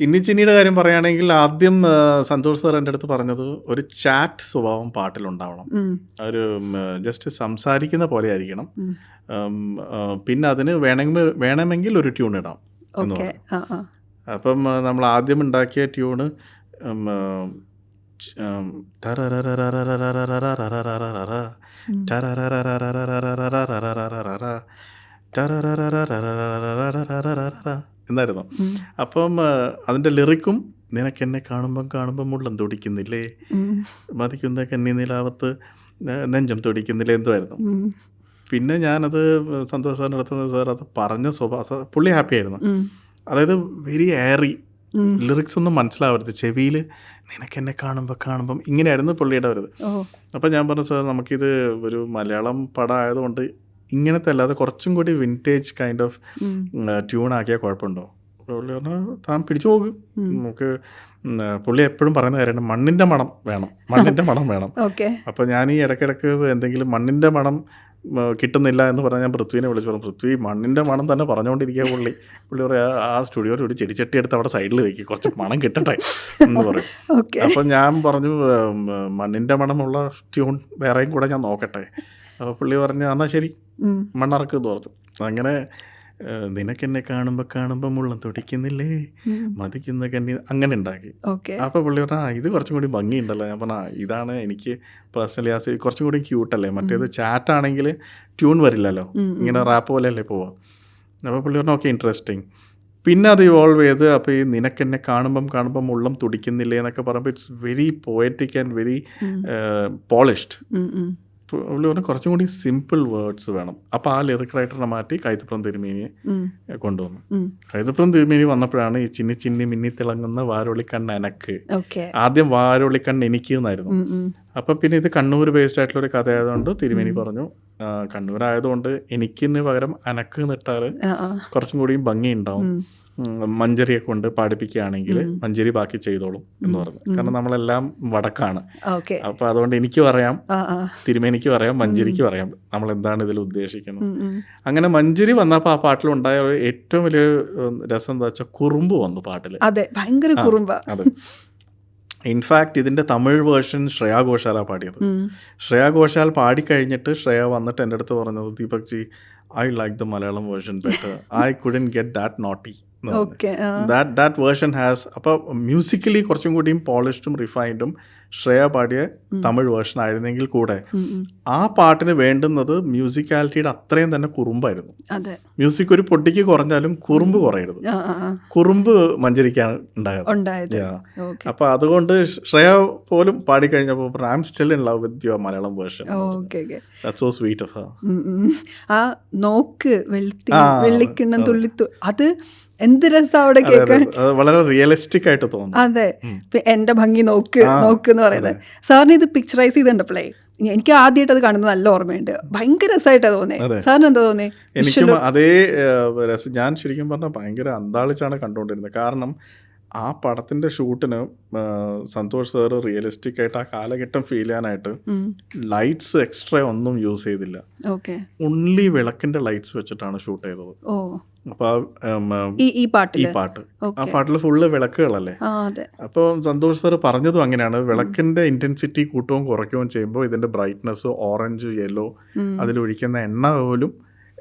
ചിന്നി ചിന്നിയുടെ കാര്യം പറയുകയാണെങ്കിൽ ആദ്യം സന്തോഷ് സാർ എന്റെ അടുത്ത് പറഞ്ഞത് ഒരു ചാറ്റ് സ്വഭാവം പാട്ടിലുണ്ടാവണം. ഒരു ജസ്റ്റ് സംസാരിക്കുന്ന പോലെ ആയിരിക്കണം. പിന്നെ അതിന് വേണമെങ്കിൽ വേണമെങ്കിൽ ഒരു ട്യൂൺ ഇടാം എന്ന് പറഞ്ഞു അപ്പം നമ്മൾ ആദ്യം ഉണ്ടാക്കിയ ട്യൂണ് ഉം, എന്നായിരുന്നു അപ്പം അതിന്റെ ലിറിക്കും നിനക്കെന്നെ കാണുമ്പം കാണുമ്പം മുള്ളം തുടിക്കുന്നില്ലേ മതിക്കുന്ന കന്നി നിലാവത്ത് നെഞ്ചം തുടിക്കുന്നില്ലേ എന്തുമായിരുന്നു പിന്നെ ഞാനത് സന്തോഷ് സാറിന് അടുത്ത് സാർ അത് പറഞ്ഞ സ്വഭാവ പുള്ളി ഹാപ്പി ആയിരുന്നു അതായത് വെരി ഏറി ലിറിക്സ് ഒന്നും മനസ്സിലാവരുത് ചെവിയിൽ നിനക്കെന്നെ കാണുമ്പോൾ കാണുമ്പം ഇങ്ങനെയായിരുന്നു പുള്ളിയുടെ വരുത് അപ്പം ഞാൻ പറഞ്ഞു സാർ നമുക്കിത് ഒരു മലയാളം പടം ആയതുകൊണ്ട് ഇങ്ങനത്തെ അല്ലാതെ കുറച്ചും കൂടി വിന്റേജ് കൈൻഡ് ഓഫ് ട്യൂൺ ആക്കിയാൽ കുഴപ്പമുണ്ടോ? പുള്ളി പറഞ്ഞാൽ താൻ പിടിച്ചു പോകും നമുക്ക് പുള്ളി എപ്പോഴും പറയുന്ന കാര്യമാണ് മണ്ണിന്റെ മണം വേണം മണ്ണിന്റെ മണം വേണം. ഓക്കെ. അപ്പോൾ ഞാൻ ഈ ഇടയ്ക്കിടയ്ക്ക് എന്തെങ്കിലും മണ്ണിന്റെ മണം കിട്ടുന്നില്ല എന്ന് പറഞ്ഞാൽ ഞാൻ പൃഥ്വിനെ വിളിച്ചു പറഞ്ഞു. പൃഥ്വി മണ്ണിന്റെ മണം തന്നെ പറഞ്ഞുകൊണ്ടിരിക്കുക പുള്ളി. പുള്ളി പറയാ ആ സ്റ്റുഡിയോയിൽ ഒരു ചെടിച്ചട്ടി എടുത്ത് അവിടെ സൈഡിൽ വെക്കി കുറച്ച് മണം കിട്ടട്ടെ. എന്ന് പറയും. ഓക്കെ. അപ്പം ഞാൻ പറഞ്ഞു മണ്ണിന്റെ മണ്ണിന്റെ മണമുള്ള ട്യൂൺ വേറെയും കൂടെ ഞാൻ നോക്കട്ടെ. അപ്പോൾ പുള്ളി പറഞ്ഞു എന്നാൽ ശരി. മണ്ണറക്ക് തോർത്തു. അങ്ങനെ നിനക്കെന്നെ കാണുമ്പോ കാണുമ്പോ മുള്ളം തുടിക്കുന്നില്ലേ. മതിക്കുന്ന കന്നി അങ്ങനെ ഉണ്ടാക്കി. അപ്പൊ പുള്ളി പറഞ്ഞു ഇത് കുറച്ചും കൂടി ഭംഗിയുണ്ടല്ലോ. ഞാൻ പറഞ്ഞാ ഇതാണ് എനിക്ക് പേഴ്സണലി ആ കുറച്ചും കൂടി ക്യൂട്ടല്ലേ മറ്റേത് ചാറ്റ് ആണെങ്കിൽ ട്യൂൺ വരില്ലല്ലോ. ഇങ്ങനെ റാപ്പ് പോലെ അല്ലേ പോവാ. അപ്പോൾ പുള്ളി പറഞ്ഞു ഓക്കെ ഇൻട്രസ്റ്റിംഗ് പിന്നെ അത് ഇവോൾവ് ചെയ്ത് അപ്പോൾ ഈ നിനക്കെന്നെ കാണുമ്പം കാണുമ്പം മുള്ളം തുടിക്കുന്നില്ലേ എന്നൊക്കെ പറയുമ്പോൾ it's very poetic and very polished. പുള്ളി പറഞ്ഞു കുറച്ചും കൂടി സിമ്പിൾ വേർഡ്സ് വേണം. അപ്പോൾ ആ ലിറിക് റൈറ്ററിനെ മാറ്റി കൈതപ്രം തിരുമേനിയെ കൊണ്ടുവന്നു. കൈതപ്രം തിരുമേനി വന്നപ്പോഴാണ് ഈ ചിന്നി ചിന്നി മിന്നി തിളങ്ങുന്ന വാരോളിക്കണ്ണ് എനക്ക്. ആദ്യം വാരോളിക്കണ്ണ് എനിക്ക് എന്നായിരുന്നു. ഉം. പിന്നെ ഇത് കണ്ണൂർ ബേസ്ഡ് ആയിട്ടുള്ള ഒരു കഥയായതുകൊണ്ട് തിരുമേനി പറഞ്ഞു കണ്ണൂരായതുകൊണ്ട് കണ്ണൂർ ആയതുകൊണ്ട് എനിക്കിന് പകരം അനക്ക് നിട്ടാൽ ആ കുറച്ചും കൂടിയും ഭംഗി ഉണ്ടാവും ഉം. ഉം, മഞ്ചരിയെ കൊണ്ട് പാടിപ്പിക്കുകയാണെങ്കിൽ. മഞ്ചരി ബാക്കി ചെയ്തോളും എന്ന് പറഞ്ഞു. കാരണം നമ്മളെല്ലാം വടക്കാണ്. അപ്പൊ അതുകൊണ്ട് എനിക്ക് പറയാം തിരുമേനിക്ക് പറയാം മഞ്ചരിക്ക് പറയാം. നമ്മൾ എന്താണ് ഇതിൽ ഉദ്ദേശിക്കുന്നത്. അങ്ങനെ മഞ്ചരി വന്നപ്പോൾ ആ പാട്ടിലുണ്ടായ ഏറ്റവും വലിയ രസം എന്താ വെച്ചാൽ കുറുമ്പ് വന്നു പാട്ടിൽ അതെ ഭയങ്കര കുറുമ്പ്. അതെ. ഇൻഫാക്ട് ഇതിന്റെ തമിഴ് വേർഷൻ ശ്രേയാ ഘോഷാല പാടിയത്. ശ്രേയാ ഘോഷാൽ പാടിക്കഴിഞ്ഞിട്ട് ശ്രേയ വന്നിട്ട് എന്റെ അടുത്ത് പറഞ്ഞത് Deepak ji I like the Malayalam version better I couldn't get that naughty. That that version has അപ്പോൾ മ്യൂസിക്കലി കുറച്ചും കൂടിയും പോളിഷ്ഡും റിഫൈൻഡും ശ്രേയ പാടിയ തമിഴ് വേർഷൻ ആയിരുന്നെങ്കിൽ കൂടെ. ആ പാട്ടിന് വേണ്ടുന്നത് മ്യൂസിക്കാലിറ്റിയുടെ അത്രയും തന്നെ കുറുമ്പായിരുന്നു. മ്യൂസിക് ഒരു പൊട്ടിക്ക് കുറഞ്ഞാലും കുറുമ്പ് കുറയരുത്. കുറുമ്പ് മഞ്ചരിക്കാണ് ഉണ്ടായത്. അപ്പോൾ അതുകൊണ്ട് ശ്രേയ പോലും പാടിക്കഴിഞ്ഞപ്പോൾ I'm still in love with your Malayalam version so sweet of. ആ നോക്ക് വെള്ളിക്കിണ്ണം തുള്ളി അത് എന്ത് രസം അവിടെ കേൾക്കാൻ വളരെ റിയലിസ്റ്റിക് ആയിട്ട് തോന്നുന്നു അതെ. എന്റെ ഭംഗി നോക്ക് നോക്ക് എന്ന് പറയുന്നത്. സാറിന് ഇത് പിക്ചറൈസ് ചെയ്തിട്ടുണ്ടപ്പോഴേ എനിക്ക് ആദ്യമായിട്ട് അത് കാണുന്നത് നല്ല ഓർമ്മയുണ്ട്. ഭയങ്കര രസമായിട്ടാ തോന്നേ. സാറിന് എന്താ തോന്നി എനിക്കും അതേ രസം ഞാൻ ശരിക്കും പറഞ്ഞാൽ ഭയങ്കര അന്താളിച്ചാണ് കണ്ടുകൊണ്ടിരുന്നത് കാരണം ആ പടത്തിന്റെ ഷൂട്ടിന് സന്തോഷ് സാറ് റിയലിസ്റ്റിക് ആയിട്ട് ആ കാലഘട്ടം ഫീൽ ചെയ്യാനായിട്ട് ലൈറ്റ്സ് എക്സ്ട്രാ ഒന്നും യൂസ് ചെയ്തില്ല. ഓൺലി വിളക്കിന്റെ ലൈറ്റ്സ് വെച്ചിട്ടാണ് ഷൂട്ട് ചെയ്തത്. ഓ. ഈ ഈ ഈ പാട്ടിൽ? പാട്ട്. ആ പാട്ടിൽ ഫുള്ള് വിളക്കുകളല്ലേ? അപ്പോൾ സന്തോഷ് സാർ പറഞ്ഞതും അങ്ങനെയാണ്. വിളക്കിന്റെ ഇന്റൻസിറ്റി കൂട്ടവും കുറയ്ക്കുകയും ചെയ്യുമ്പോൾ ഇതിന്റെ ബ്രൈറ്റ്നസ് ഓറഞ്ച് യെല്ലോ. അതിലൊഴിക്കുന്ന എണ്ണ പോലും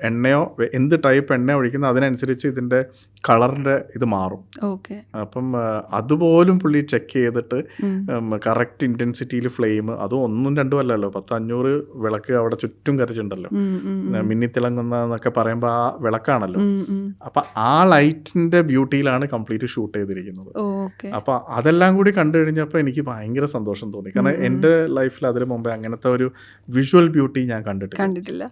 എണ്ണയോ എന്ത് ടൈപ്പ് എണ്ണ ഒഴിക്കുന്നോ അതിനനുസരിച്ച് ഇതിന്റെ കളറിന്റെ ഇത് മാറും. ഓക്കെ. അപ്പം അതുപോലും പുള്ളി ചെക്ക് ചെയ്തിട്ട്. കറക്റ്റ് ഇന്റൻസിറ്റിയിൽ ഫ്ലെയിം അതും ഒന്നും രണ്ടും അല്ലല്ലോ. പത്ത് അഞ്ഞൂറ് വിളക്ക് അവിടെ ചുറ്റും ഉം. മിന്നിത്തിളങ്ങുന്ന എന്നൊക്കെ പറയുമ്പോൾ ആ വിളക്കാണല്ലോ. അപ്പം ആ ലൈറ്റിന്റെ ബ്യൂട്ടിയിലാണ് കംപ്ലീറ്റ് ഷൂട്ട് ചെയ്തിരിക്കുന്നത്. ഓക്കെ. അപ്പോൾ അതെല്ലാം കൂടി കണ്ടു കഴിഞ്ഞപ്പോൾ എനിക്ക് ഭയങ്കര സന്തോഷം തോന്നി. കാരണം. എന്റെ ലൈഫിൽ അതിന് മുമ്പേ അങ്ങനത്തെ ഒരു വിഷ്വൽ ബ്യൂട്ടി ഞാൻ കണ്ടിട്ടില്ല. കണ്ടിട്ടില്ല.